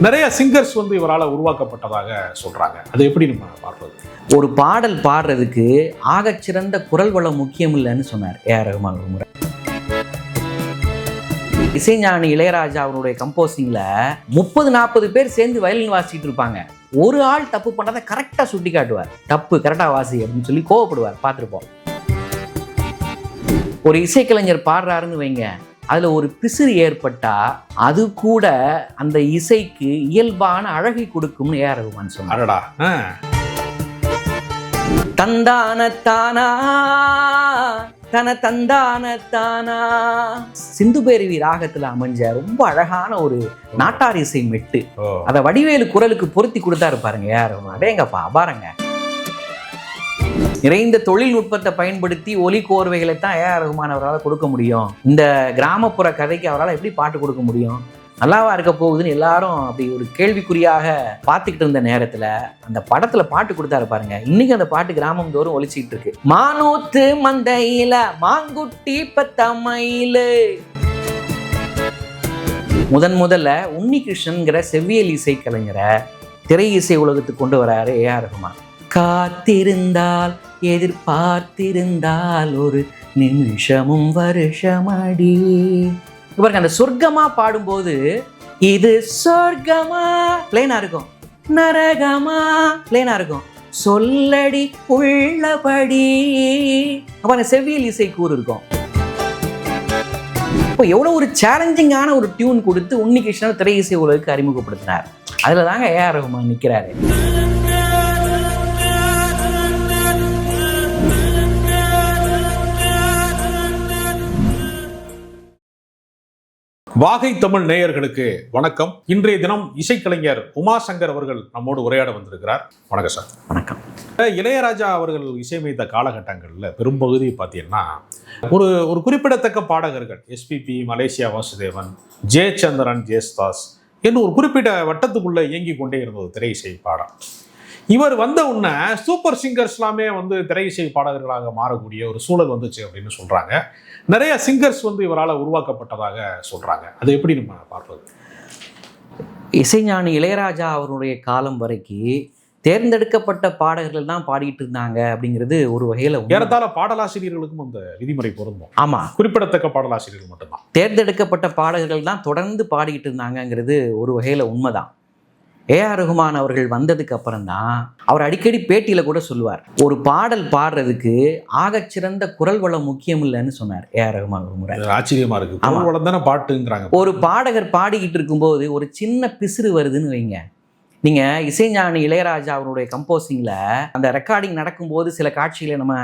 நிறைய சிங்கர்ஸ் வந்து இவரால் உருவாக்கப்பட்டதாக சொல்றாங்க. அது எப்படி நம்ம பார்ப்பது? ஒரு பாடல் பாடுறதுக்கு ஆகச்சிறந்த குரல் வளம் முக்கியம் இல்லைன்னு சொன்னார் ஏஆர் ரஹ்மான் ஒரு முறை. இசைஞானி இளையராஜா அவருடைய கம்போசிங்கில் முப்பது நாற்பது பேர் சேர்ந்து வயலின் வாசிக்கிட்டு இருப்பாங்க. ஒரு ஆள் தப்பு பண்ணதை கரெக்டாக சுட்டி காட்டுவார். தப்பு கரெக்டாக வாசி அப்படின்னு சொல்லி கோவப்படுவார். பார்த்துருப்போம். ஒரு இசைக்கலைஞர் பாடுறாருன்னு வைங்க. அதில் ஒரு பிசிறு ஏற்பட்டா அது கூட அந்த இசைக்கு இயல்பான அழகை கொடுக்கும்னு ஏஆர் ரஹ்மான் சொன்னார். அடடா ஆ, தந்தான தானா? தன தந்தான தானா? சிந்து பேரவி ராகத்துல அமைஞ்ச ரொம்ப அழகான ஒரு நாட்டார் இசை மெட்டு. அதை வடிவேலு குரலுக்கு பொருத்தி கொடுத்தாரு பாருங்க யாரும் அடேங்கப்பா அபாரங்க நிறைந்த தொழில்நுட்பத்தை பயன்படுத்தி ஒலி கோர்வைகளை தான் ஏஆர் ரகுமான் அவரால் கொடுக்க முடியும். இந்த கிராமப்புற கதைக்கு அவரால் எப்படி பாட்டு கொடுக்க முடியும்? நல்லாவா இருக்க போகுதுன்னு எல்லாரும் அப்படி ஒரு கேள்விக்குறியாக பார்த்துக்கிட்டு இருந்த நேரத்துல அந்த படத்துல பாட்டு கொடுத்தாரு பாருங்க. இன்னைக்கு அந்த பாட்டு கிராமம் தோறும் ஒழிச்சிட்டு இருக்கு. மானூத்து மந்தையில மாங்குட்டி பத்தமையில. முதன் முதல்ல உன்னிகிருஷ்ணன்கிற செவ்வியல் இசை கலைஞரை திரை இசை உலகத்துக்கு கொண்டு வராரு ஏஆர் ரகுமான். காத்திருந்தால் எதிர்பார்த்திருந்தால் ஒரு நிமிஷமும் வருஷமடி. பாருங்க அந்த சொர்க்கமா பாடும்போது இது சொர்க்கமா? பிளேனா இருக்கும். நரகமா? பிளேனா இருக்கும். சொல்லடி உள்ளபடி. அப்ப செவ்வியல் இசை கூறு இருக்கும். இப்போ எவ்வளோ ஒரு சேலஞ்சிங்கான ஒரு டியூன் கொடுத்து உன்னிகிருஷ்ணன் திரை இசை உலகுக்கு அறிமுகப்படுத்தினார் அதில் தாங்க ஏஆர் ரகுமான் நிற்கிறாரு வாகை தமிழ் நேயர்களுக்கு வணக்கம். இன்றைய தினம் இசைக்கலைஞர் உமாசங்கர் அவர்கள் நம்மோடு உரையாட வந்திருக்கிறார். வணக்கம் சார். வணக்கம். இளையராஜா அவர்கள் இசையமைத்த காலகட்டங்களில் பெரும்பகுதி பார்த்தீங்கன்னா ஒரு ஒரு குறிப்பிடத்தக்க பாடகர்கள் எஸ்பிபி மலேசியா வாசுதேவன் ஜெயச்சந்திரன் ஜெயஸ்தாஸ் என்று ஒரு குறிப்பிட்ட வட்டத்துக்குள்ள இயங்கி கொண்டே இருந்தது திரை இசை பாடம் இவர் வந்த உடனே சூப்பர் சிங்கர்ஸ் எல்லாமே வந்து திரை இசை பாடகர்களாக மாறக்கூடிய ஒரு சூழல் வந்துச்சு அப்படின்னு சொல்றாங்க. நிறைய சிங்கர்ஸ் வந்து இவரால் உருவாக்கப்பட்டதாக சொல்றாங்க. அது எப்படி நம்ம பார்ப்பது? இசைஞானி இளையராஜா அவருடைய காலம் வரைக்கும் தேர்ந்தெடுக்கப்பட்ட பாடகர்கள் தான் பாடிட்டு இருந்தாங்க அப்படிங்கிறது ஒரு வகையில் ஏறத்தாழ பாடலாசிரியர்களுக்கும் அந்த விதிமுறை பொருந்தும். ஆமாம் குறிப்பிடத்தக்க பாடலாசிரியர்கள் மட்டும்தான். தேர்ந்தெடுக்கப்பட்ட பாடகர்கள் தான் தொடர்ந்து பாடிக்கிட்டு இருந்தாங்கங்கிறது ஒரு வகையில் உண்மைதான். ஏஆர் ரகுமான் அவர்கள் வந்ததுக்கு அப்புறம் தான் அவர் அடிக்கடி பேட்டியில் கூட சொல்லுவார். ஒரு பாடல் பாடுறதுக்கு ஆகச்சிறந்த குரல் வளம் முக்கியம் இல்லைன்னு சொன்னார் ஏஆர் ரகுமான் ஒரு முறை. ஆச்சரியமா இருக்கு. குரல் வளம் தானே பாட்டுங்கிறாங்க. ஒரு பாடகர் பாடிக்கிட்டு இருக்கும்போது ஒரு சின்ன பிசிறு வருதுன்னு வைங்க. நீங்க இசைஞானி இளையராஜா அவருடைய கம்போசிங்ல அந்த ரெக்கார்டிங் நடக்கும்போது சில காட்சிகளை நம்ம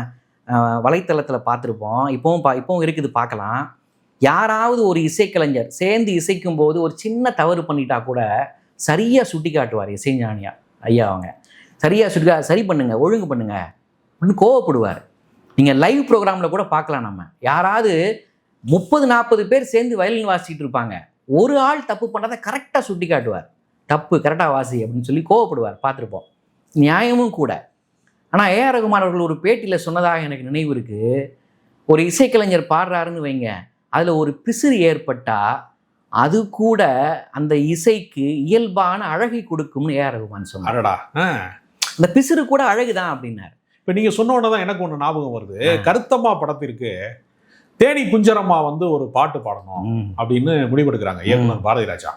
வலைத்தளத்துல பார்த்துருப்போம். இப்போவும் பா இப்போவும் இருக்குது பார்க்கலாம். யாராவது ஒரு இசைக்கலைஞர் சேர்ந்து இசைக்கும் போது ஒரு சின்ன தவறு பண்ணிட்டா கூட சரியாக சுட்டி காட்டுவார் இசைஞானியா ஐயா அவங்க. சரியாக சுட்டி கா- சரி பண்ணுங்க ஒழுங்கு பண்ணுங்க அப்படின்னு கோவப்படுவார். நீங்கள் லைவ் ப்ரோக்ராமில் கூட பார்க்கலாம் நம்ம. யாராவது முப்பது நாற்பது பேர் சேர்ந்து வயலின் வாசிச்சுட்டு இருப்பாங்க. ஒரு ஆள் தப்பு பண்ணதை கரெக்டாக சுட்டி காட்டுவார் தப்பு கரெக்டாக வாசி அப்படின்னு சொல்லி கோவப்படுவார். பார்த்துருப்போம். நியாயமும் கூட. ஆனால் ஏஆர் ரகுமான் அவர்கள் ஒரு பேட்டியில் சொன்னதாக எனக்கு நினைவு இருக்கு. ஒரு இசைக்கலைஞர் பாடுறாருன்னு வைங்க. அதில் ஒரு பிசிறு ஏற்பட்டால் அது கூட அந்த இசைக்கு இயல்பான அழகை கொடுக்கும்னு ஏஆர் ரகுமான் சொன்னார். அந்த பிசிறு கூட அழகுதான் அப்படின்னார். இப்ப நீங்க சொன்ன உடனே தான் எனக்கு ஒண்ணு ஞாபகம் வருது. கருத்தம்மா படத்திற்கு தேனி குஞ்சரம்மா வந்து ஒரு பாட்டு பாடணும் அப்படின்னு முடிவெடுக்கிறாங்க இயக்குனர் பாரதி ராஜா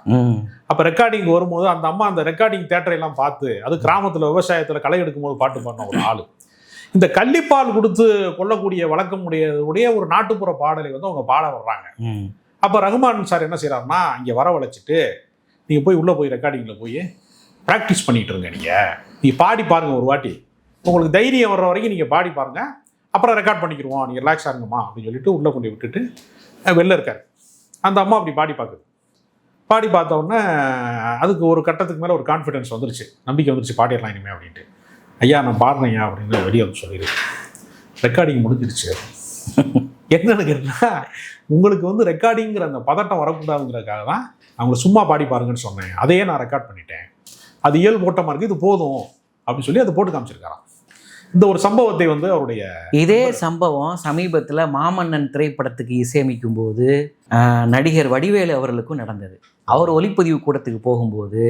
அப்ப ரெக்கார்டிங் வரும்போது அந்த அம்மா அந்த ரெக்கார்டிங் தேட்டரை எல்லாம் பார்த்து அது கிராமத்துல விவசாயத்துல களை எடுக்கும் போது பாட்டு பாடின ஒரு ஆளு. இந்த கள்ளிப்பால் கொடுத்து கொல்லக்கூடிய வழக்கம் உடைய ஒரு நாட்டுப்புற பாடலை வந்து அவங்க பாட வர்றாங்க. அப்போ ரகுமான் சார் என்ன செய்கிறாருன்னா இங்கே வரவழைச்சிட்டு நீங்கள் போய் உள்ளே போய் ரெக்கார்டிங்கில் போய் ப்ராக்டிஸ் பண்ணிகிட்டு இருங்க நீங்கள் நீ பாடி பாருங்கள் ஒரு வாட்டி. உங்களுக்கு தைரியம் வர்ற வரைக்கும் நீங்கள் பாடி பாருங்க. அப்புறம் ரெக்கார்ட் பண்ணிக்கிருவோம் நீங்கள் ரிலாக்ஸ் ஆகுங்கம்மா அப்படின்னு சொல்லிட்டு உள்ளே கொண்டு போய் விட்டுட்டு வெளில இருக்கார். அந்த அம்மா அப்படி பாடி பார்க்குது பாடி பார்த்த உடனே அதுக்கு ஒரு கட்டத்துக்கு மேலே ஒரு கான்ஃபிடென்ஸ் வந்துருச்சு. நம்பிக்கை வந்துருச்சு பாடிடலாம் இனிமே அப்படின்ட்டு. ஐயா நான் பாடுறேன்யா அப்படின்னு வெளியே வந்து சொல்லிடுச்சு ரெக்கார்டிங் முடிஞ்சிருச்சு. என்னன்னு உங்களுக்கு வந்து ரெக்கார்டிங்கிற அந்த பதட்டம் வரக்கூடாதுங்கிறதுக்காக தான் அவங்கள சும்மா பாடி பாருங்கன்னு சொன்னேன். அதையே நான் ரெக்கார்ட் பண்ணிட்டேன். அது இயல் ஓட்டமாக இருக்குது இது போதும் அப்படின்னு சொல்லி அதை போட்டு காமிச்சிருக்காராம். இந்த ஒரு சம்பவத்தை வந்து அவருடைய இதே சம்பவம் சமீபத்தில் மாமன்னன் திரைப்படத்துக்கு இசையமைக்கும் போது நடிகர் வடிவேலு அவர்களுக்கும் நடந்தது. அவர் ஒளிப்பதிவு கூடத்துக்கு போகும்போது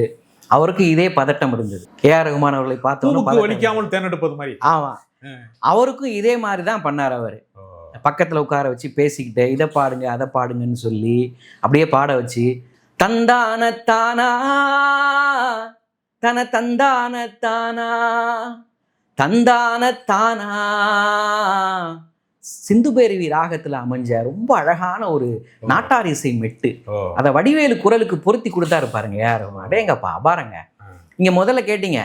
அவருக்கு இதே பதட்டம் இருந்தது. ஏஆர் ரகுமான் அவர்களை பதட்டம். வலிக்காமல் தேர்ந்தெடுப்பது மாதிரி. ஆமா. அவருக்கும் இதே மாதிரி தான் பண்ணார் அவர். பக்கத்தில் உட்கார வச்சு பேசிக்கிட்டு இதை பாடுங்க அதை பாடுங்கன்னு சொல்லி அப்படியே பாட வச்சு தந்தான தானா தன தந்தான தானா தந்தான தானா. சிந்து பேரவி ராகத்தில் அமைஞ்ச ரொம்ப அழகான ஒரு நாட்டார் இசை மெட்டு. அதை வடிவேலு குரலுக்கு பொருத்தி கொடுத்தாரு பாருங்க யார் அடேங்கப்பா அபாரங்க. இங்க முதல்ல கேட்டீங்க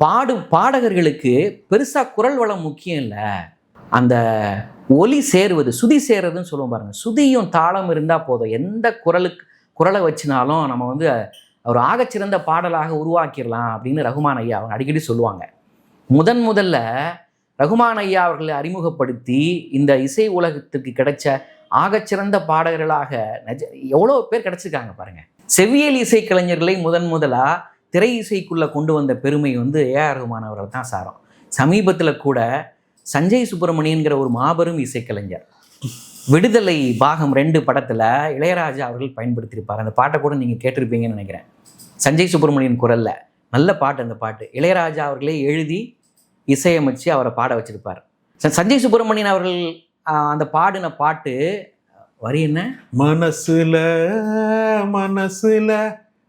பாடு பாடகர்களுக்கு பெருசா குரல் வளம் முக்கியம் இல்லை. அந்த ஒலி சேருவது சுதி சேருவதுன்னு சொல்லுவோம் பாருங்கள் சுதியும் தாளம் இருந்தால் போதும். எந்த குரலுக்கு குரலை வச்சினாலும் நம்ம வந்து ஒரு ஆகச்சிறந்த பாடலாக உருவாக்கிடலாம் அப்படின்னு ரகுமான் ஐயா அவங்க அடிக்கடி சொல்லுவாங்க. முதன் முதல்ல ரகுமான் ஐயா அவர்களை அறிமுகப்படுத்தி இந்த இசை உலகத்துக்கு கிடைச்ச ஆகச்சிறந்த பாடகர்களாக நஜ எவ்வளோ பேர் கிடைச்சிருக்காங்க பாருங்கள் செவ்வியல் இசை கலைஞர்களை முதன் முதலாக திரை இசைக்குள்ளே கொண்டு வந்த பெருமை வந்து ஏஆர் ரகுமான் அவர்கள் தான் சாரம். சமீபத்தில் கூட சஞ்சய் சுப்பிரமணியன்கிற ஒரு மாபெரும் இசைக்கலைஞர். விடுதலை பாகம் ரெண்டு படத்துல இளையராஜா அவர்கள் பயன்படுத்தியிருப்பார். அந்த பாட்டை கூட நீங்க கேட்டிருப்பீங்கன்னு நினைக்கிறேன். சஞ்சய் சுப்பிரமணியன் குரல்ல நல்ல பாட்டு அந்த பாட்டு. இளையராஜா அவர்களே எழுதி இசையமைச்சு அவரை பாட வச்சிருப்பார். சஞ்சய் சுப்பிரமணியன் அவர்கள் அந்த பாடின பாட்டு வரி என்ன? மனசுல மனசுல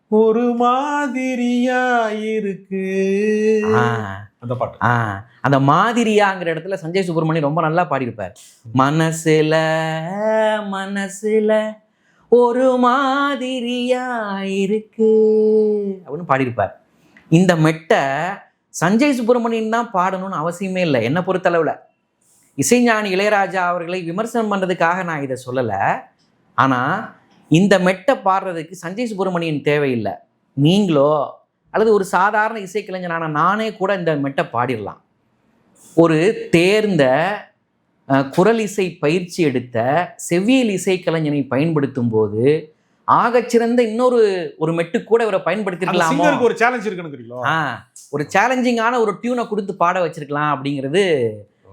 ஒரு மாதிரியா இருக்கு அந்த பாட்டு. ஆ. அந்த மாதிரியாங்கிற இடத்துல சஞ்சய் சுப்பிரமணியம் ரொம்ப நல்லா பாடியிருப்பார். மனசுல மனசுல ஒரு மாதிரியா இருக்கு அப்படின்னு பாடியிருப்பார். இந்த மெட்டை சஞ்சய் சுப்பிரமணியன் தான் பாடணும்னு அவசியமே இல்லை. என்னை பொறுத்தளவில். இசைஞானி இளையராஜா அவர்களை விமர்சனம் பண்ணுறதுக்காக நான் இதை சொல்லலை. ஆனால் இந்த மெட்டை பாடுறதுக்கு சஞ்சய் சுப்பிரமணியன் தேவையில்லை. நீங்களோ அல்லது ஒரு சாதாரண இசைக்கலைஞனான நானே கூட இந்த மெட்டை பாடிடலாம். ஒரு தேர்ந்த குரல் இசை பயிற்சி எடுத்த செவ்வியல் இசைக்கலைஞனை பயன்படுத்தும் போது ஆகச்சிறந்த இன்னொரு ஒரு மெட்டு கூட இவரை பயன்படுத்திருக்கலாமோ ஒரு சேலஞ்ச் இருக்குன்னு ஆ ஒரு சேலஞ்சிங்கான ஒரு டியூனை கொடுத்து பாட வச்சிருக்கலாம் அப்படிங்கிறது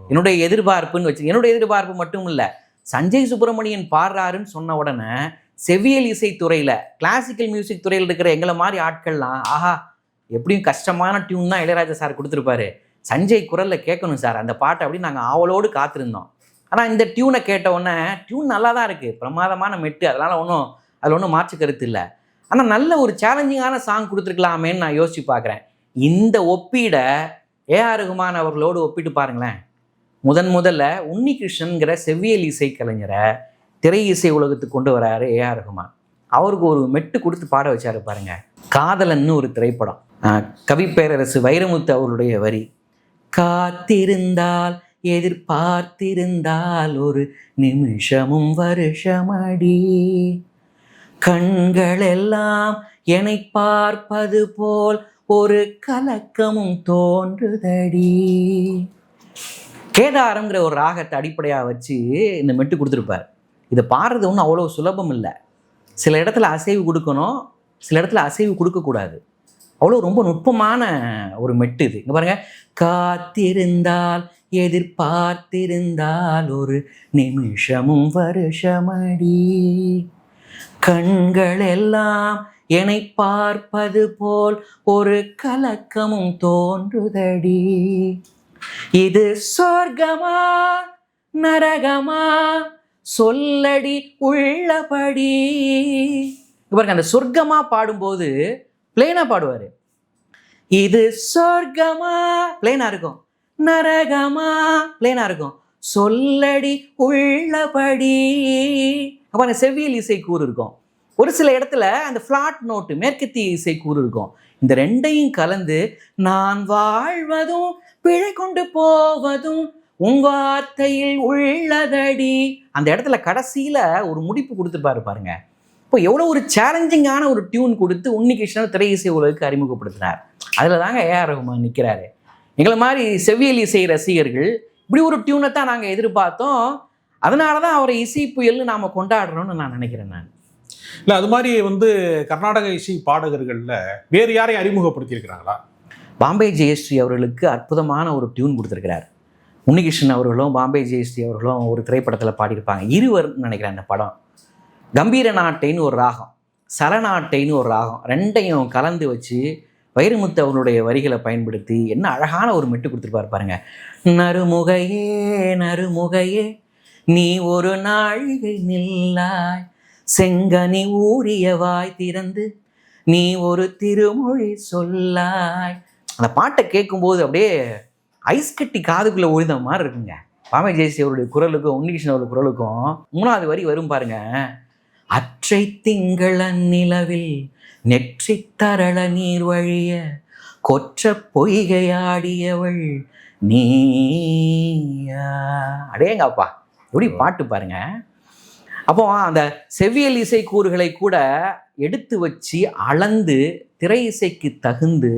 என்னுடைய எதிர்பார்ப்புன்னு வச்சு என்னுடைய எதிர்பார்ப்பு மட்டும் இல்லை சஞ்சய் சுப்பிரமணியன் பாடுறாருன்னு சொன்ன உடனே செவ்வியல் இசை துறையில் கிளாசிக்கல் மியூசிக் துறையில் இருக்கிற எங்களை மாதிரி ஆட்கள்லாம் ஆஹா எப்படியும் கஷ்டமான டியூன் தான் இளையராஜா சார் கொடுத்துருப்பாரு. சஞ்சய் குரலில் கேட்கணும் சார். அந்த பாட்டை அப்படி நாங்கள் ஆவலோடு காத்திருந்தோம். ஆனால் இந்த டியூனை கேட்ட உடனே டியூன் நல்லா தான் இருக்குது பிரமாதமான மெட்டு. அதனால் ஒன்றும் அதில் ஒன்றும் மாற்று கருத்து இல்லை. ஆனால் நல்ல ஒரு சேலஞ்சிங்கான சாங் கொடுத்துருக்கலாமேன்னு நான் யோசிச்சு பார்க்குறேன். இந்த ஒப்பீடை ஏஆர் ரகுமான் அவர்களோடு ஒப்பிட்டு பாருங்களேன். முதன் முதல்ல உன்னிகிருஷ்ணன்கிற செவ்வியல் இசை கலைஞரை திரை இசை உலகத்துக்கு கொண்டு வராரு ஏஆர் ரகுமான். அவருக்கு ஒரு மெட்டு கொடுத்து பாட வச்சாரு பாருங்க. காதலன்னு ஒரு திரைப்படம். கவிப்பேரரசு கவி பேரரசு வைரமுத்து அவருடைய வரி. காத்திருந்தால் எதிர்பார்த்திருந்தால் ஒரு நிமிஷமும் வருஷமடி. கண்களெல்லாம் என்னை பார்ப்பது போல் ஒரு கலக்கமும் தோன்றுதடி. கேதாரங்கிற ஒரு ராகத்தை அடிப்படையாக வச்சு இந்த மெட்டு கொடுத்துருப்பார். இதை பாடுறது ஒன்றும் அவ்வளோ சுலபம் இல்லை. சில இடத்துல அசைவு கொடுக்கணும் சில இடத்துல அசைவு கொடுக்கக்கூடாது. அவ்வளோ ரொம்ப நுட்பமான ஒரு மெட்டு இது. இங்கே பாருங்க. காத்திருந்தால் எதிர்பார்த்திருந்தால் ஒரு நிமிஷமும் வருஷமடி. கண்கள் எல்லாம் என்னை பார்ப்பது போல் ஒரு கலக்கமும் தோன்றுதடி. இது சொர்க்கமா நரகமா? சொல்லடி உள்ளபடி. பாருங்க அந்த சொர்க்கமா பாடும்போது பிளேனா பாடுவார். இது சொர்க்கமா? பிளேனா இருக்கும். நரகமா? பிளேனா இருக்கும். சொல்லடி உள்ளபடி. அப்போ அந்த செவ்வியல் இசை கூறு இருக்கும். ஒரு சில இடத்துல அந்த ஃப்ளாட் நோட்டு மேற்கத்திய இசை கூறு இருக்கும். இந்த ரெண்டையும் கலந்து நான் வாழ்வதும் பிழை கொண்டு போவதும் உன் வார்த்தையில் உள்ளதடி. அந்த இடத்துல கடைசியில் ஒரு முடிப்பு கொடுத்துருப்பாரு பாருங்க. இப்போ எவ்வளோ ஒரு சேலஞ்சிங்கான ஒரு டியூன் கொடுத்து உன்னிகிருஷ்ணன் திரை இசை உலகுக்கு அறிமுகப்படுத்தினார் அதில் தாங்க ஏஆர் ரகுமான் நிற்கிறாரு எங்களை மாதிரி செவ்வியல் இசை ரசிகர்கள் இப்படி ஒரு டியூனை தான் நாங்கள் எதிர்பார்த்தோம். அதனால தான் அவரை இசை புயல்னு நாம் கொண்டாடுறோம்னு நான் நினைக்கிறேன் நான். இல்ல அது மாதிரி வந்து கர்நாடக இசை பாடகர்கள்ல வேறு யாரையும் அறிமுகப்படுத்தி இருக்கிறாங்களா பாம்பே ஜெயஸ்ரீ அவர்களுக்கு அற்புதமான ஒரு டியூன் கொடுத்துருக்கிறார். உன்னிகிருஷ்ணன் அவர்களும் பாம்பே ஜெயஸ்ரீ அவர்களும் ஒரு திரைப்படத்தில் பாடியிருப்பாங்க. இருவர்னு நினைக்கிறேன் அந்த படம். கம்பீர நாட்டைன்னு ஒரு ராகம் சலநாட்டைன்னு ஒரு ராகம் ரெண்டையும் கலந்து வச்சு வைரமுத்து வரிகளை பயன்படுத்தி என்ன அழகான ஒரு மெட்டு கொடுத்துருப்பாரு பாருங்க. நறுமுகையே நறுமுகையே நீ ஒரு நாழிகை நில்லாய் செங்கனி ஊறிய வாய் திறந்து நீ ஒரு திருமொழி சொல்லாய். அந்த பாட்டை கேட்கும்போது அப்படியே ஐஸ் கட்டி காதுக்குள்ளே ஒழிந்த மாதிரி இருக்குங்க. பாமை ஜெயசி அவருடைய குரலுக்கும் உன்னிகிருஷ்ணன் அவருடைய குரலுக்கும் மூணாவது வரி வரும் பாருங்க. அற்றை திங்கள நிலவில் நெற்றி தரள நீர் வழிய கொற்ற பொய்கையாடியவள் நீயா. அடேங்கப்பா எப்படி பாட்டு பாருங்க. அப்போ அந்த செவ்வியல் இசை கூறுகளை கூட எடுத்து வச்சு அளந்து திரை இசைக்கு தகுந்து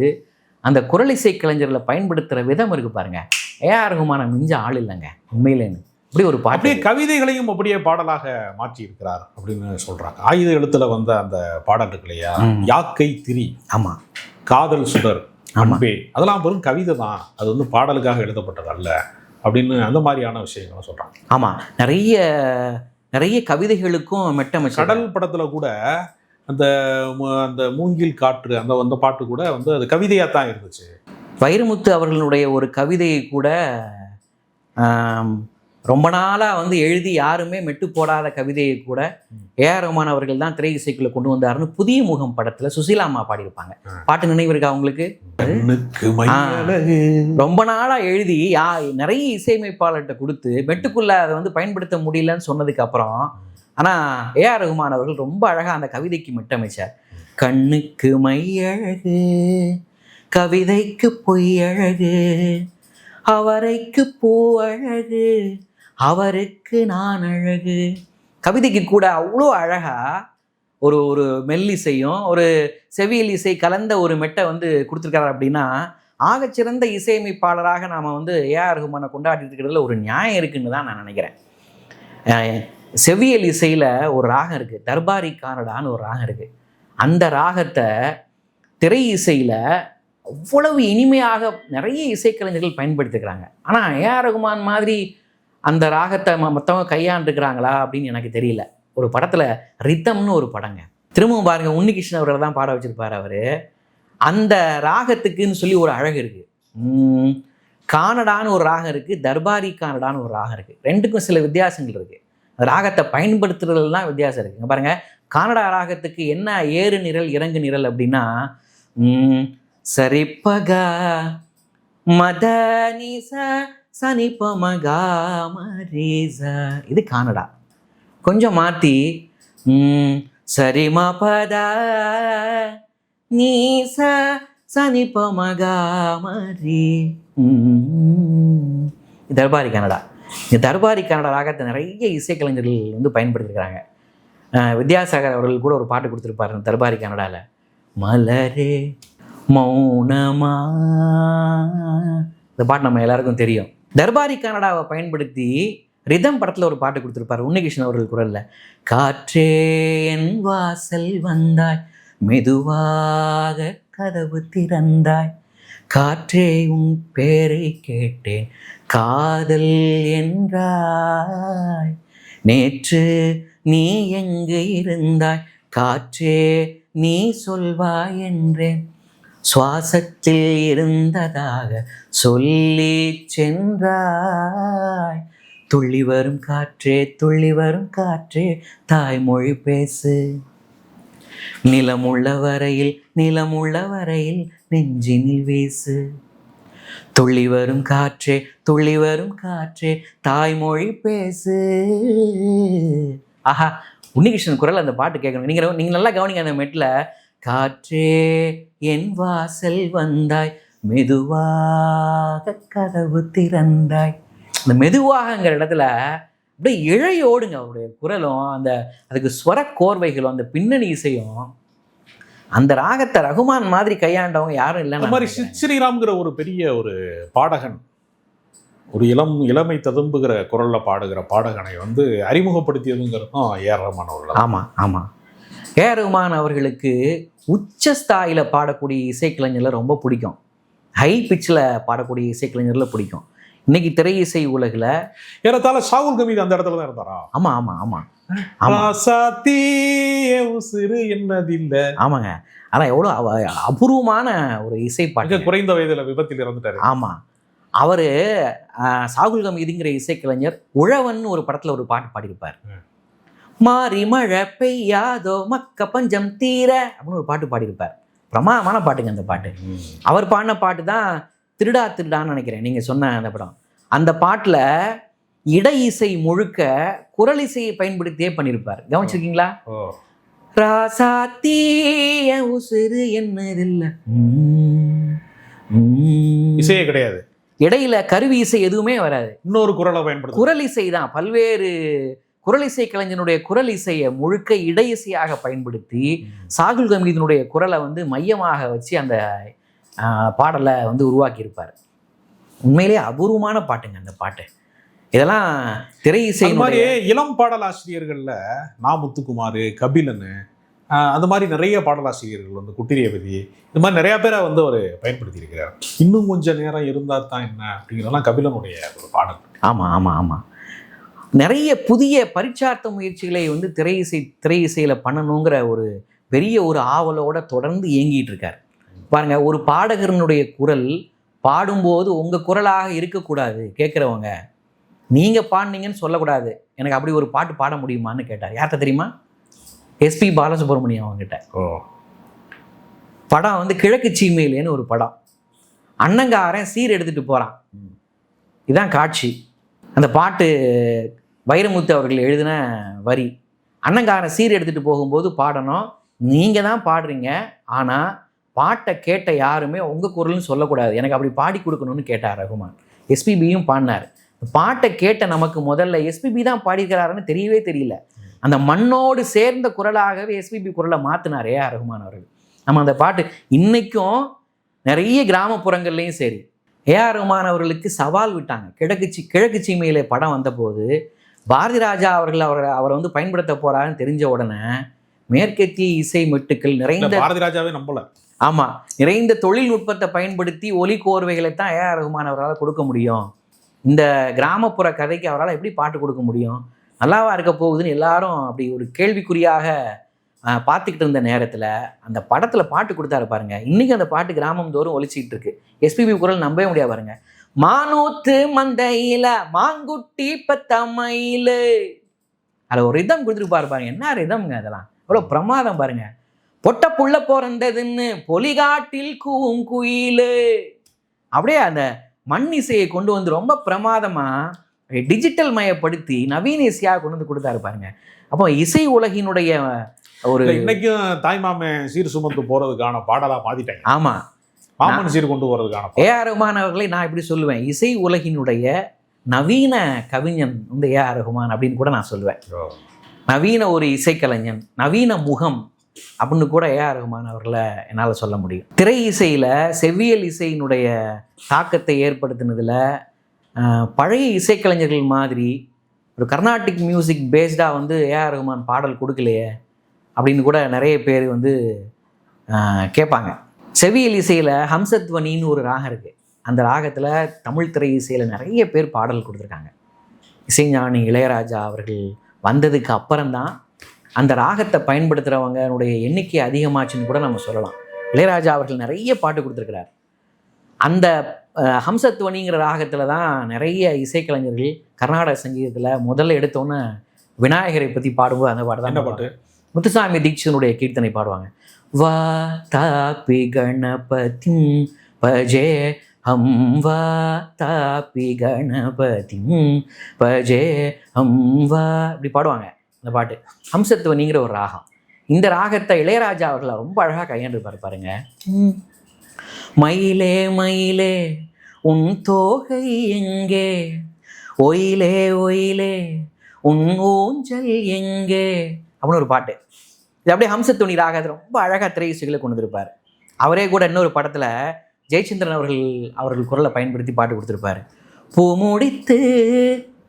அந்த குரல் இசை கலைஞர்களை பயன்படுத்துகிற விதம் இருக்கு பாருங்க. ஏஆர் ரகுமான மிஞ்ச ஆள் இல்லைங்க உண்மையிலேன்னு. இப்படி ஒரு பாட்டு அப்படியே கவிதைகளையும் அப்படியே பாடலாக மாற்றி இருக்கிறார் அப்படின்னு சொல்றாங்க. ஆயுத எழுத்துல வந்த அந்த பாடல் இருக்கு இல்லையா. யாக்கை திரி ஆமாம் காதல் சுடர் ஆமா. அன்பே. அதெல்லாம் வெறும் கவிதை தான். அது வந்து பாடலுக்காக எழுதப்பட்டது அல்ல அப்படின்னு அந்த மாதிரியான விஷயங்களை சொல்றாங்க. ஆமாம் நிறைய நிறைய கவிதைகளுக்கும் மெட்டமைச்சு கடல் படத்துல கூட அந்த அந்த மூங்கில் காற்று அந்த அந்த பாட்டு கூட வந்து அது கவிதையா தான் இருந்துச்சு. வைரமுத்து அவர்களுடைய ஒரு கவிதையை கூட ஆம், ரொம்ப நாளாக வந்து எழுதி யாருமே மெட்டு போடாத கவிதையை கூட ஏஆர் ரஹ்மான் அவர்கள் தான் திரை இசைக்குள்ள கொண்டு வந்தாருன்னு புதிய முகம் படத்துல சுசீலா அம்மா பாடியிருப்பாங்க. பாட்டு நினைவு இருக்கா மையழகு. ரொம்ப நாளா எழுதி யா நிறைய இசையமைப்பாளர்கிட்ட கொடுத்து மெட்டுக்குள்ள அதை வந்து பயன்படுத்த முடியலன்னு சொன்னதுக்கு அப்புறம் ஆனா ஏஆர் ரகுமான் அவர்கள் ரொம்ப அழகா அந்த கவிதைக்கு மெட்டமைச்சார். கண்ணுக்கு மையழகு கவிதைக்கு பொய்யழகு அவரைக்கு பூ அழகு அவருக்கு நான் அழகு. கவிதைக்கு கூட அவ்வளோ அழகா ஒரு ஒரு மெல்லிசையும் ஒரு செவியல் இசை கலந்த ஒரு மெட்டை வந்து கொடுத்துருக்காரு அப்படின்னா ஆகச்சிறந்த இசையமைப்பாளராக நாம் வந்து ஏஆர் ரகுமானை கொண்டாடிட்டு இருக்கிறதுல ஒரு நியாயம் இருக்குன்னு தான் நான் நினைக்கிறேன். செவியல் இசையில் ஒரு ராகம் இருக்குது தர்பாரி கானடான்னு ஒரு ராகம் இருக்குது அந்த ராகத்தை திரை இசையில் அவ்வளவு இனிமையாக நிறைய இசைக்கலைஞர்கள் பயன்படுத்திக்கிறாங்க ஆனால் ஏஆர் ரகுமான் மாதிரி அந்த ராகத்தை ம- மத்தவங்க கையாண்டுக்கிறாங்களா அப்படின்னு எனக்கு தெரியல. ஒரு படத்தில் ரித்தம்னு ஒரு படங்க. திரும்பவும் பாருங்க உன்னிகிருஷ்ணன் அவரை தான் பாட வச்சுருப்பார் அவர். அந்த ராகத்துக்குன்னு சொல்லி ஒரு அழகு இருக்குது கானடான்னு ஒரு ராகம் இருக்குது தர்பாரி கானடான்னு ஒரு ராகம் இருக்குது ரெண்டுக்கும் சில வித்தியாசங்கள் இருக்குது அந்த ராகத்தை பயன்படுத்துறதுல தான் வித்தியாசம் இருக்குது பாருங்கள் கானடா ராகத்துக்கு என்ன ஏறு நிரல் இறங்கு நிரல் அப்படின்னா சரிப்பகா மத நிச சனி மரீச இது கானடா. கொஞ்சம் மாற்றி சரிமா பதா நீ சனிப்பமகா மரி ம். தர்பாரி கன்னடா இந்த தர்பாரி கனடா ராகத்தை நிறைய இசைக்கலைஞர்கள் வந்து பயன்படுத்திருக்கிறாங்க. வித்யாசாகர் அவர்கள் கூட ஒரு பாட்டு கொடுத்துருப்பாரு இந்த தர்பாரி கனடாவில் மலரே மௌனமா. இந்த பாட்டு நம்ம எல்லாருக்கும் தெரியும். தர்பாரி கன்னடாவை பயன்படுத்தி ரிதம் படத்தில் ஒரு பாட்டு கொடுத்துருப்பாரு. உன்னிகிருஷ்ணன் அவர்கள் குரலில் காற்றே என் வாசல் வந்தாய் மெதுவாக கதவு திறந்தாய். காற்றே உன் பேரை கேட்டேன் காதல் என்றாய். நேற்று நீ எங்கு இருந்தாய்? காற்றே நீ சொல்வாய் என்றேன். சுவாசத்தில் இருந்ததாக சொல்லி சென்றாய். துள்ளி வரும் காற்றே துள்ளி வரும் காற்றே தாய்மொழி பேசு. நிலமுள்ள வரையில் நிலமுள்ள வரையில் நெஞ்சினில் வீசு. துள்ளி வரும் காற்றே துள்ளி வரும் காற்றே தாய்மொழி பேசு. ஆஹா உன்னிகிருஷ்ணன் குரல் அந்த பாட்டு கேட்கணும். நீங்க நீங்க நல்லா கவனிங்க அந்த மெட்டில் காற்றே என் வாசல் வந்தாய். மெதுவாக கதவு திறந்தாய். அந்த மெதுவாகங்கிற இடத்துல அப்படியே இழையோடுங்க. அவருடைய குரலும் அந்த அதுக்கு ஸ்வர கோர்வைகளும் அந்த பின்னணி இசையும் அந்த ராகத்தை ரகுமான் மாதிரி கையாண்டவங்க யாரும் இல்லைன்னு மாதிரி ஸ்ரீராம்ங்கிற ஒரு பெரிய ஒரு பாடகன் ஒரு இளம் இளமை ததும்புகிற குரல்ல பாடுகிற பாடகனை வந்து அறிமுகப்படுத்தியதுங்கிறதும் ஏஆர் ரஹ்மான் அவர்கள் ஆமாம் ஆமாம் ஏ ஆர் ரஹ்மான் அவர்களுக்கு உச்ச ஸ்தாயில பாடக்கூடிய இசைக்கலைஞர்ல ரொம்ப பிடிக்கும். ஹை பிச்சில் பாடக்கூடிய இசைக்கலைஞர்ல பிடிக்கும். இன்னைக்கு திரை இசை உலகில் ஏறத்தாழ ஷாகுல் கமீது அந்த இடத்துல தான் இருந்தாரா? ஆமா ஆமா ஆமா. ஆமாங்க. அதான் எவ்வளோ அபூர்வமான ஒரு இசை பாட்டு. குறைந்த வயதுல விபத்தில் இறந்துட்டாரு. ஆமா. அவரு சாகுல் கமீதிங்கிற இசைக்கலைஞர் உழவன் ஒரு படத்துல ஒரு பாட்டு பாடியிருப்பார். மாறி மழை பெய்யாதோ மக்க பஞ்சம் தீர. அப்படின்னு ஒரு பாட்டு பாடியிருப்பார். பிரமாதமான பாட்டுங்க அந்த பாட்டு. அவர் பாடின பாட்டு தான் திருடா திருடான்னு நினைக்கிறேன். நீங்க சொன்ன அந்த படம். அந்த பாட்டுல இடை இசை முழுக்க குரல் இசையை பயன்படுத்தியே பண்ணியிருப்பார். கவனிச்சிருக்கீங்களா? ஓ. ராசாத்தி என் உசுறு என்னதில்ல. இசையே கிடையாது. இடையில கருவி இசை எதுவுமே வராது. இன்னொரு குரலை பயன்படுத்த குரல் இசை தான். பல்வேறு குரல் இசை கலைஞனுடைய குரல் இசையை முழுக்க இடை இசையாக பயன்படுத்தி சாகுல் கமீதனுடைய குரலை வந்து மையமாக வச்சு அந்த பாடலை வந்து உருவாக்கியிருப்பார். உண்மையிலேயே அபூர்வமான பாட்டுங்க அந்த பாட்டு. இதெல்லாம் திரை அந்த மாதிரி இளம் பாடலாசிரியர்கள்ல நா முத்துக்குமார் கபிலன் அந்த மாதிரி நிறைய பாடலாசிரியர்கள் வந்து குட்டிரியபதி இந்த மாதிரி நிறைய பேரை வந்து அவர் பயன்படுத்தி இருக்கிறார் இன்னும் கொஞ்ச நேரம் இருந்தா தான் என்ன அப்படிங்கிறதெல்லாம் கபிலனுடைய ஒரு பாடல். ஆமாம் ஆமாம் ஆமாம் நிறைய புதிய பரிச்சார்த்த முயற்சிகளை வந்து திரை இசை திரை இசையில் பண்ணணுங்கிற ஒரு பெரிய ஒரு ஆவலோட தொடர்ந்து இயங்கிட்டு இருக்கார். பாருங்க ஒரு பாடகரனுடைய குரல் பாடும்போது உங்கள் குரலாக இருக்கக்கூடாது கேட்குறவங்க நீங்கள் பாடினீங்கன்னு சொல்லக்கூடாது. எனக்கு அப்படி ஒரு பாட்டு பாட முடியுமான்னு கேட்டார். யார்கிட்ட தெரியுமா? எஸ்பி பாலசுப்ரமணியம் அவங்ககிட்ட. ஓ. படம் வந்து கிழக்கு சீமையிலேன்னு ஒரு படம். அண்ணங்காரன் சீர் எடுத்துட்டு போகிறான் இதான் காட்சி. அந்த பாட்டு வைரமுத்து அவர்கள் எழுதின வரி. அண்ணங்காரன் சீர் எடுத்துகிட்டு போகும்போது பாடணும். நீங்கள் தான் பாடுறீங்க. ஆனால் பாட்டை கேட்ட யாருமே உங்கள் குரல்னு சொல்லக்கூடாது. எனக்கு அப்படி பாடி கொடுக்கணும்னு கேட்டார் ரகுமான். எஸ்பிபியும் பாடினார். பாட்டை கேட்ட நமக்கு முதல்ல எஸ்பிபி தான் பாடியிருக்கிறாருன்னு தெரியவே தெரியல. அந்த மண்ணோடு சேர்ந்த குரலாகவே எஸ்பிபி குரலை மாற்றினார் ஏ ஆர் ரகுமான் அவர்கள். நம்ம அந்த பாட்டு இன்றைக்கும் நிறைய கிராமப்புறங்கள்லேயும் சரி. ஏஆர் ரகுமான் அவர்களுக்கு சவால் விட்டாங்க. கிழக்கு சி கிழக்கு சீமையிலே படம் வந்தபோது பாரதி ராஜா அவர்கள் அவரை அவரை வந்து பயன்படுத்த போறாருன்னு தெரிஞ்ச உடனே மேற்கத்திய இசை மெட்டுக்கள் நிறைந்த பாரதி ராஜாவே நம்பல. ஆமா நிறைந்த தொழில்நுட்பத்தை பயன்படுத்தி ஒலி கோர்வைகளை தான் ஏஆர் ரஹ்மான் அவரால் கொடுக்க முடியும். இந்த கிராமப்புற கதைக்கு அவரால் எப்படி பாட்டு கொடுக்க முடியும்? நல்லாவா இருக்க போகுதுன்னு எல்லாரும் அப்படி ஒரு கேள்விக்குறியாக பார்த்துக்கிட்டு இருந்த நேரத்தில் அந்த படத்தில் பாட்டு கொடுத்தாரு பாருங்க. இன்னைக்கு அந்த பாட்டு கிராமம் தோறும் ஒலிச்சிட்டு இருக்கு. எஸ்பிபி குரல் நம்பவே முடியாது பாருங்க. மானூத்து மந்தையில மாங்குட்டி பத்தமையில. அதில் ஒரு ரிதம் கொடுத்துருப்பாரு பாருங்க. என்ன ரிதம்ங்க அதெல்லாம்? எவ்வளோ பிரமாதம் பாருங்க. பொட்ட புள்ள பிறந்ததுன்னு பொலிகாட்டில் கூவும் குயிலு. அப்படியே அந்த மண் இசையை கொண்டு வந்து ரொம்ப பிரமாதமா டிஜிட்டல் மயப்படுத்தி நவீன இசையாக கொண்டு வந்து கொடுத்தாரு பாருங்க. அப்போ இசை உலகினுடைய ஒரு இன்னைக்கும் தாய்மாமன் சீர் சுமந்து போறதுக்கான பாடலா மாத்திட்டாங்க. ஆமா. மாமன் சீர் கொண்டு போறதுக்கான பாடல். ஏஆர் ரஹ்மான் அவர்களை நான் இப்படி சொல்லுவேன். இசை உலகினுடைய நவீன கவிஞன் வந்து ஏஆர் ரஹ்மான் அப்படின்னு கூட நான் சொல்லுவேன். நவீன ஒரு இசைக்கலைஞன் நவீன முகம் அப்படின்னு கூட ஏஆர் ரஹ்மான் அவர்களை என்னால் சொல்ல முடியும். திரை இசையில் செவ்வியல் இசையினுடைய தாக்கத்தை ஏற்படுத்தினதில் பழைய இசைக்கலைஞர்கள் மாதிரி ஒரு கர்நாடிக் மியூசிக் பேஸ்டாக வந்து ஏஆர் ரஹ்மான் பாடல் கொடுக்கலையே அப்படின்னு கூட நிறைய பேர் வந்து கேட்பாங்க. செவியல் இசையில் ஹம்சத்வனின்னு ஒரு ராகம் இருக்குது அந்த ராகத்தில் தமிழ் திரை இசையில் நிறைய பேர் பாடல் கொடுத்துருக்காங்க. இசைஞானி இளையராஜா அவர்கள் வந்ததுக்கு அப்புறம்தான் அந்த ராகத்தை பயன்படுத்துகிறவங்களுடைய எண்ணிக்கை அதிகமாச்சுன்னு கூட நம்ம சொல்லலாம். இளையராஜா அவர்கள் நிறைய பாட்டு கொடுத்துருக்கிறார். அந்த ஹம்சத்வனிங்கிற ராகத்தில் தான் நிறைய இசைக்கலைஞர்கள் கர்நாடக சங்கீதத்தில் முதல்ல எடுத்தோன்னே விநாயகரை பற்றி பாடும்போது அந்த பாட்டு தான் பாட்டு? முத்துசாமி தீட்சிதனுடைய கீர்த்தனை பாடுவாங்க. வா தாபி கணபதிம் பஜே ஹம் வா தாபி கணபதிம் பஜே ஹம் வா இப்படி பாடுவாங்க இந்த பாட்டு. ஹம்சத்துவனிங்கிற ஒரு ராகம். இந்த ராகத்தை இளையராஜா அவர்களை ரொம்ப அழகாக கையாண்டிருப்பார் பாருங்க. மயிலே மயிலே உன் தோகை எங்கே? ஒயிலே ஒயிலே உன் ஊஞ்சல் எங்கே? அப்படின்னு ஒரு பாட்டு. இது அப்படியே ஹம்சத்துணி ராகத்தை ரொம்ப அழகாக திரை இசைகளை கொண்டு வந்திருப்பார். அவரே கூட இன்னொரு படத்தில் ஜெயச்சந்திரன் அவர்கள் அவர்கள் குரலை பயன்படுத்தி பாட்டு கொடுத்துருப்பாரு. பூ முடித்து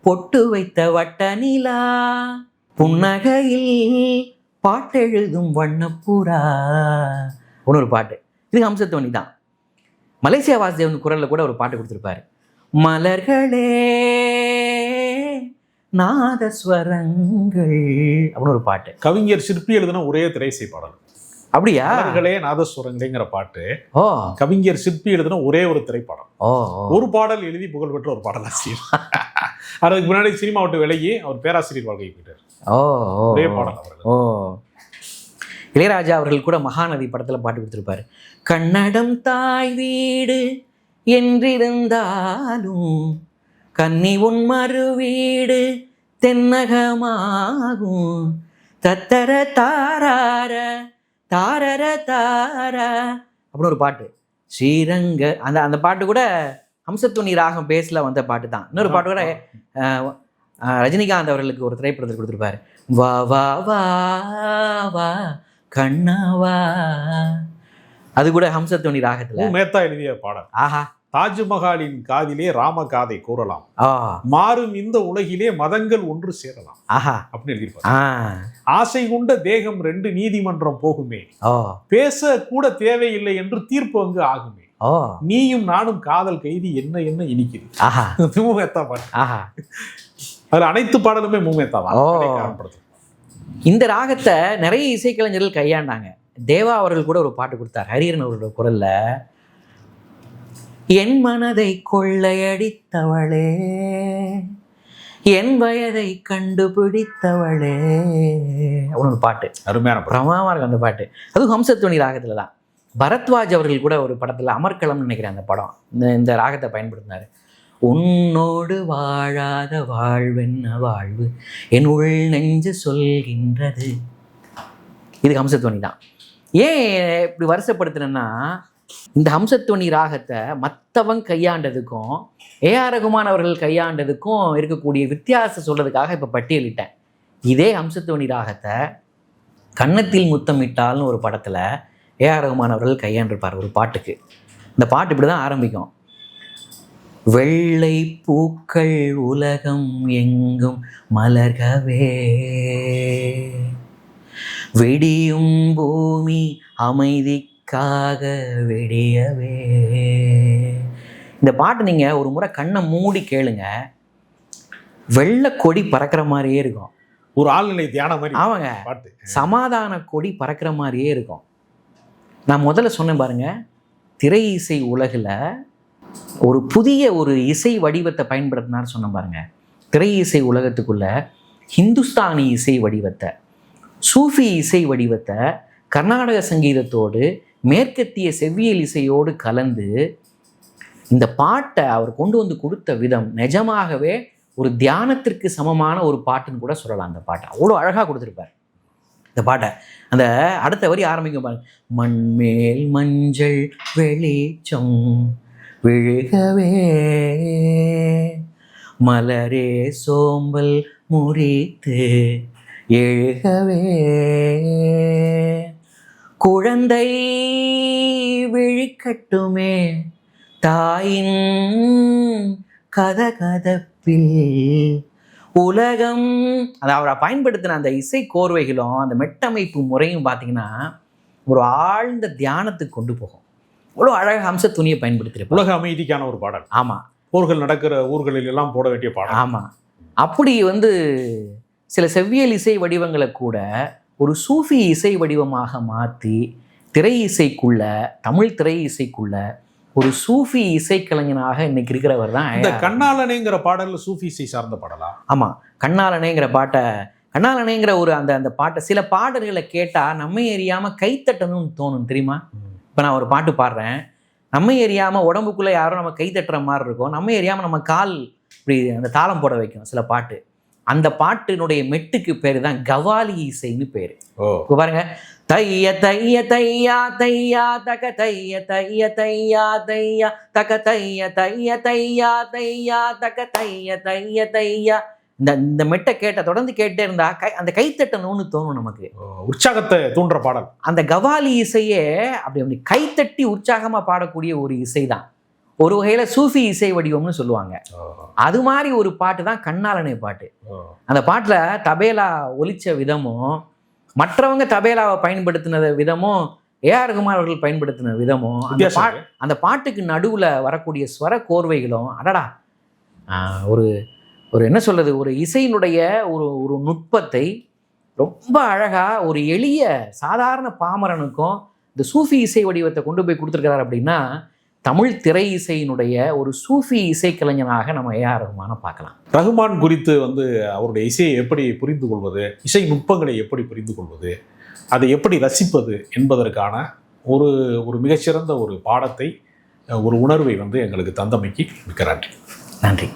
பொட்டு வைத்த வட்ட நிலா புன்னகையில் பாட்டெழுதும் வண்ணப்புறா அப்படின்னு ஒரு பாட்டு. இது ஹம்சத்தோனி தான். மலேசியா வாசுதேவன் குரலில் கூட ஒரு பாட்டு கொடுத்துருப்பாரு. மலர்களே நாதஸ்வரங்கள். அப்படின்னு ஒரு பாட்டு. கவிஞர் சிற்பி எழுதின ஒரே திரைசை பாடல் அப்படியா? மலர்களே நாதஸ்வரங்களேங்கிற பாட்டு. ஓ. கவிஞர் சிற்பி எழுதின ஒரே ஒரு திரைப்படம். ஒரு பாடல் எழுதி புகழ்பெற்ற ஒரு பாடலாசிரியர் அதுக்கு முன்னாடி சினிமா விட்டு விலகி அவர் பேராசிரியர் வாழ்க்கை போயிட்டார். ஒரே. பாடல் அவர்கள் ஓ. இளையராஜா அவர்கள் கூட மகாநதி படத்துல பாட்டு கொடுத்திருப்பாரு. கன்னடம் தாய் வீடு என்றிருந்தாலும் கன்னி உன் மறு வீடு தென்னகமாகும். தத்தர தாரார தாரர தார. அப்படின்னு ஒரு பாட்டு. ஸ்ரீரங்க அந்த அந்த பாட்டு கூட ஹம்சத்துணி ராகம் பேஸ்ல வந்த பாட்டு தான். இன்னொரு பாட்டு கூட ரஜினிகாந்த் அவர்களுக்கு ஒரு திரைப்படத்தில் கொடுத்துருப்பாரு. வா வா வா வா கண்ணா வா. அது கூட ஹம்சத்துணி ராகத்துல. மேத்தா எழுதிய பாடல். ஆஹா. தாஜ்மஹாலின் காதிலே ராம காதை கூறலாம். மாறும் இந்த உலகிலே மதங்கள் ஒன்று சேரலாம். அப்படின்னு எழுதியிருப்பாரு. ஆசை கொண்ட தேகம் ரெண்டு நீதிமன்றம் போகுமே. பேச கூட தேவையில்லை என்று தீர்ப்பு அங்கு ஆகுமே. நீயும் நானும் காதல் கைதி என்ன என்ன இனிக்குது மூமேத்தா பாட்டு. அதுல அனைத்து பாடலுமே மூமேத்தா தான். ஓ. கடைக்காரன் படத்துல. இந்த ராகத்தை நிறைய இசைக்கலைஞர்கள் கையாண்டாங்க. தேவா அவர்கள் கூட ஒரு பாட்டு கொடுத்தார். ஹரிஹரன் அவரோட குரல்ல என் மனதை கொள்ளையடித்தவளே என் வயதை கண்டுபிடித்தவளே. ஒரு பாட்டு. அருமையான பிரமாமா இருக்கும் அந்த பாட்டு. அதுவும் ஹம்சத்துணி ராகத்துல தான். பரத்வாஜ் அவர்கள் கூட ஒரு படத்துல அமர்க்களம்னு நினைக்கிறேன் அந்த படம். இந்த இந்த ராகத்தை பயன்படுத்தினாரு. உன்னோடு வாழாத வாழ்வென்ன வாழ்வு? என் உள் நெஞ்சு சொல்கின்றது. இது ஹம்சத்துவனி தான். ஏன் இப்படி வருஷப்படுத்துனேன்னா இந்த ஹம்சத்துவனி ராகத்தை மற்றவங்க கையாண்டதுக்கும் ஏஆர் ரகுமான் அவர்கள் கையாண்டதுக்கும் இருக்கக்கூடிய வித்தியாசம் சொல்கிறதுக்காக இப்போ பட்டியலிட்டேன். இதே ஹம்சத்துவனி ராகத்தை கன்னத்தில் முத்தமிட்டால்னு ஒரு படத்தில் ஏஆர் ரகுமான் அவர்கள் கையாண்டிருப்பார் ஒரு பாட்டுக்கு. இந்த பாட்டு இப்படி தான் ஆரம்பிக்கும். வெள்ளை பூக்கள் உலகம் எங்கும் மலர்கவே வெடியும் பூமி அமைதிக்காக வெடியவே. இந்த பாட்டு நீங்கள் ஒரு முறை கண்ணை மூடி கேளுங்க. வெள்ளை கொடி பறக்கிற மாதிரியே இருக்கும். ஒரு ஆழ்நிலை தியானம் மாதிரி ஆமாங்க. சமாதான கொடி பறக்கிற மாதிரியே இருக்கும். நான் முதல்ல சொன்னேன் பாருங்க திரை இசை உலகில் ஒரு புதிய ஒரு இசை வடிவத்தை பயன்படுத்தினார் சொன்னேன் பாருங்க. திரை இசை உலகத்துக்குள்ள ஹிந்துஸ்தானி இசை வடிவத்தை சூஃபி இசை வடிவத்தை கர்நாடக சங்கீதத்தோடு மேற்கத்திய செவ்வியல் இசையோடு கலந்து இந்த பாட்டை அவர் கொண்டு வந்து கொடுத்த விதம் நிஜமாகவே ஒரு தியானத்திற்கு சமமான ஒரு பாட்டுன்னு கூட சொல்லலாம் அந்த பாட்டை. அவ்வளோ அழகாக கொடுத்துருப்பார். இந்த பாட்டை. அந்த அடுத்த வரி ஆரம்பிக்கும் பாருங்க. மண்மேல் மஞ்சள் வெளிச்சம் விழுகவே. மலரே சோம்பல் முறித்து எழுகவே. குழந்தை விழிக்கட்டுமே. தாயின் கதகதப்பில் உலகம் அதை அவரை பயன்படுத்தின அந்த இசை கோர்வைகளும் அந்த மெட்டமைப்பு முறையும் பார்த்தீங்கன்னா ஒரு ஆழ்ந்த தியானத்துக்கு கொண்டு போகும். இவ்வளோ அழகாக அம்ச துணியை பயன்படுத்தியிருப்பாங்க உலக அமைதிக்கான ஒரு பாடல். ஆமாம் போர்கள் நடக்கிற ஊர்களில் எல்லாம் போட வேண்டிய பாடல். ஆமாம் அப்படி வந்து சில செவ்வியல் இசை வடிவங்களை கூட ஒரு சூஃபி இசை வடிவமாக மாற்றி திரை இசைக்குள்ள தமிழ் திரை இசைக்குள்ள ஒரு சூஃபி இசைக்கலைஞனாக இன்னைக்கு இருக்கிறவர் தான் இந்த. கண்ணாலனேங்கிற பாடல் சூஃபி இசை சார்ந்த பாடலா? ஆமாம் கண்ணாலனேங்கிற பாட்டை கண்ணாலனேங்கிற ஒரு அந்த அந்த பாட்டை சில பாடல்களை கேட்டால் நம்ம எறியாமல் கைத்தட்டணும்னு தோணும் தெரியுமா? இப்போ நான் ஒரு பாட்டு பாடுறேன். நம்ம எறியாமல் உடம்புக்குள்ளே யாரோ நம்ம கை தட்டுற மாதிரி இருக்கும். நம்ம எறியாமல் நம்ம கால் இப்படி அந்த தாளம் போட வைக்கும் சில பாட்டு. அந்த பாட்டினுடைய மெட்டுக்கு பேர் தான் கவாலி இசைன்னு பேர். பாருங்க. தைய தைய தையா தையா தக தைய தைய தையா தையா தக தைய தைய தையா தையா தக தைய தைய தையா. இந்த இந்த மெட்டை கேட்ட தொடர்ந்து கேட்டே இருந்தா கை அந்த கைத்தட்டணும்னு தோணும் நமக்கு. உற்சாகத்தை தூண்டுற பாடல். அந்த கவாலி இசையே அப்படி அப்படி கைத்தட்டி உற்சாகமா பாடக்கூடிய ஒரு இசை தான் ஒரு வகையில சூஃபி இசை வடிவம்னு சொல்லுவாங்க அது மாதிரி ஒரு பாட்டு தான் கண்ணாலனை பாட்டு. அந்த பாட்டில் தபேலா ஒலிச்ச விதமும் மற்றவங்க தபேலாவை பயன்படுத்தினத விதமும் ஏஆர் ரகுமான் அவர்கள் பயன்படுத்தின விதமும் அந்த பா. அந்த பாட்டுக்கு நடுவில் வரக்கூடிய ஸ்வர கோர்வைகளும் அடடா ஒரு ஒரு என்ன சொல்றது ஒரு இசையினுடைய ஒரு ஒரு நுட்பத்தை ரொம்ப அழகா ஒரு எளிய சாதாரண பாமரனுக்கும் இந்த சூஃபி இசை வடிவத்தை கொண்டு போய் கொடுத்துருக்கிறார் அப்படின்னா தமிழ் திரை இசையினுடைய ஒரு சூஃபி இசைக்கலைஞனாக நம்ம ஏஆர் ரகுமானை பார்க்கலாம். ரகுமான் குறித்து வந்து அவருடைய இசையை எப்படி புரிந்து கொள்வது இசை நுட்பங்களை எப்படி புரிந்து கொள்வது அதை எப்படி ரசிப்பது என்பதற்கான ஒரு ஒரு மிகச்சிறந்த ஒரு பாடத்தை ஒரு உணர்வை வந்து எங்களுக்கு தந்தமைக்கு மிக்க நன்றி. நன்றி.